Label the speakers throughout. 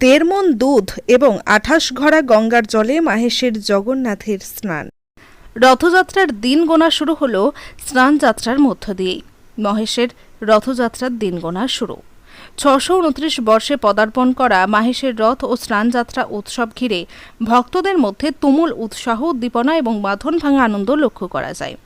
Speaker 1: দেড় মন দুধ এবং আঠাশ ঘড়া গঙ্গার জলে মাহেশের জগন্নাথের স্নান। রথযাত্রার দিন গোনা শুরু হলো স্নান যাত্রার মধ্য দিয়েই। মহেশের রথযাত্রার দিন গোনা শুরু। ছশো উনত্রিশ বর্ষে পদার্পণ করা মাহেশের রথ ও স্নানযাত্রা উৎসব ঘিরে ভক্তদের মধ্যে তুমুল উৎসাহ, উদ্দীপনা এবং বাঁধন ভাঙা আনন্দ লক্ষ্য করা যায়।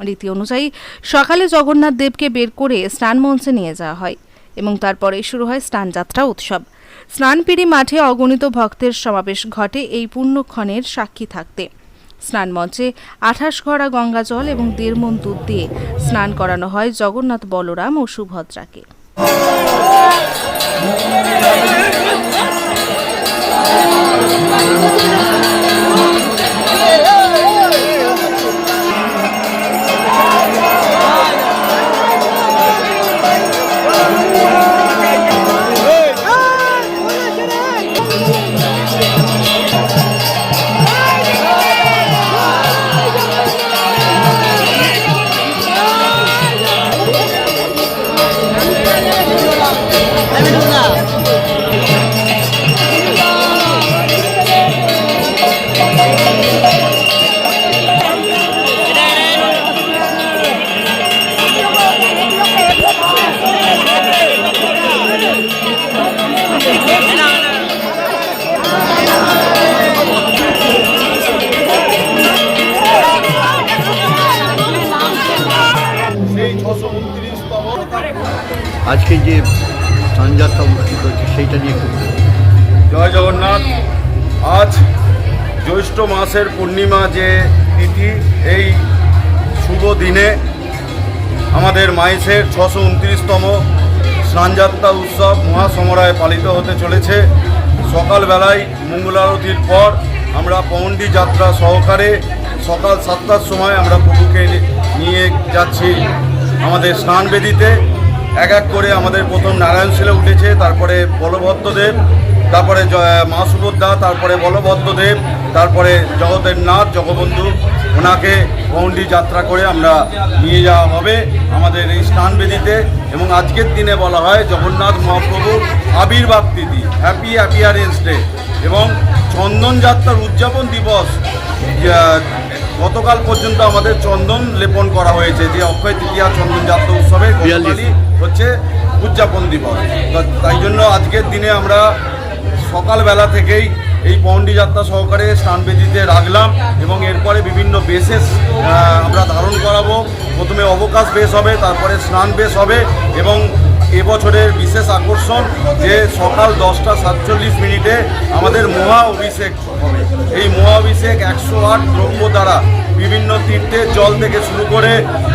Speaker 1: রীতি অনুযায়ী সকালে জগন্নাথ দেবকে বের করে স্নান মঞ্চে নিয়ে যাওয়া হয় এবং তারপরে শুরু হয় স্নানযাত্রা উৎসব। স্নানপিড়ি মাঠে অগণিত ভক্তের সমাবেশ ঘটে এই পুণ্যক্ষণের সাক্ষী থাকতে। স্নান মঞ্চে আঠাশ ঘড়া গঙ্গা জল এবং দেড় মন দুধ দিয়ে স্নান করানো হয় জগন্নাথ বলরাম ও সুভদ্রাকে।
Speaker 2: সেই
Speaker 3: আজকে যে হচ্ছে সেইটা নিয়ে একটু
Speaker 2: জয় জগন্নাথ। আজ জ্যৈষ্ঠ মাসের পূর্ণিমা যে তিথি, এই শুভ দিনে আমাদের মাইসের ছশো উনত্রিশতম স্নানযাত্রা উৎসব মহাসমরায় পালিত হতে চলেছে। সকালবেলায় মঙ্গলারতির পর আমরা পৌন্ডি যাত্রা সহকারে সকাল সাতটার সময় আমরা প্রভুকে নিয়ে যাচ্ছি আমাদের স্নানবেদিতে এক এক করে আমাদের প্রথম নারায়ণ শিলে উঠেছে, তারপরে বলভদ্রদেব তারপরে মা সুভদ্রা তারপরে বলভদ্রদেব তারপরে জগতের নাথ, জগবন্ধু, ওনাকে গৌন্ডি যাত্রা করে আমরা নিয়ে যাওয়া হবে আমাদের এই স্নানবেদিতে এবং আজকের দিনে বলা হয় জগন্নাথ মহাপ্রভুর আবির্ভাব তিথি হ্যাপি অ্যাপিয়ারেন্স ডে এবং চন্দন যাত্রার উদযাপন দিবস গতকাল পর্যন্ত আমাদের চন্দন লেপন করা হয়েছে, যে অক্ষয় তৃতীয়া চন্দন যাত্রা উৎসবের হচ্ছে উদযাপন দিবস। তাই জন্য আজকের দিনে আমরা সকালবেলা থেকেই এই পণ্ডি যাত্রা সহকারে স্নানবেদিতে রাখলাম এবং এরপরে বিভিন্ন বেসেস আমরা ধারণ করাবো। প্রথমে অবকাশ বেশ হবে, তারপরে স্নান বেশ হবে এবং এবছরের বিশেষ আকর্ষণ যে সকাল দশটা সাতচল্লিশ মিনিটে আমাদের মহা অভিষেক হবে। এই মহা অভিষেক একশো আট দ্রব্য দ্বারা বিভিন্ন তীর্থের জল থেকে শুরু করে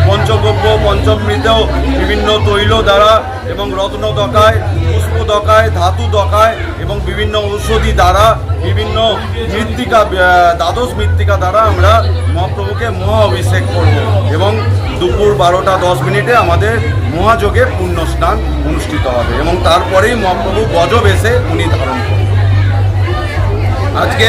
Speaker 2: পঞ্চগব্য, পঞ্চমৃত, বিভিন্ন তৈল দ্বারা এবং রত্ন দকায়, পুষ্প দকায়, ধাতু দকায় এবং বিভিন্ন ঔষধি দ্বারা, বিভিন্ন মৃত্তিকা দ্বাদশ মৃত্তিকা দ্বারা আমরা মহাপ্রভুকে মহা অভিষেক করব। এবং দুপুর বারোটা দশ মিনিটে আমাদের মহাযোগে পুণ্য স্নান অনুষ্ঠিত হবে এবং তারপরেই মহাপ্রভু গজব এসে উনি ধারণ করবেন। আজকে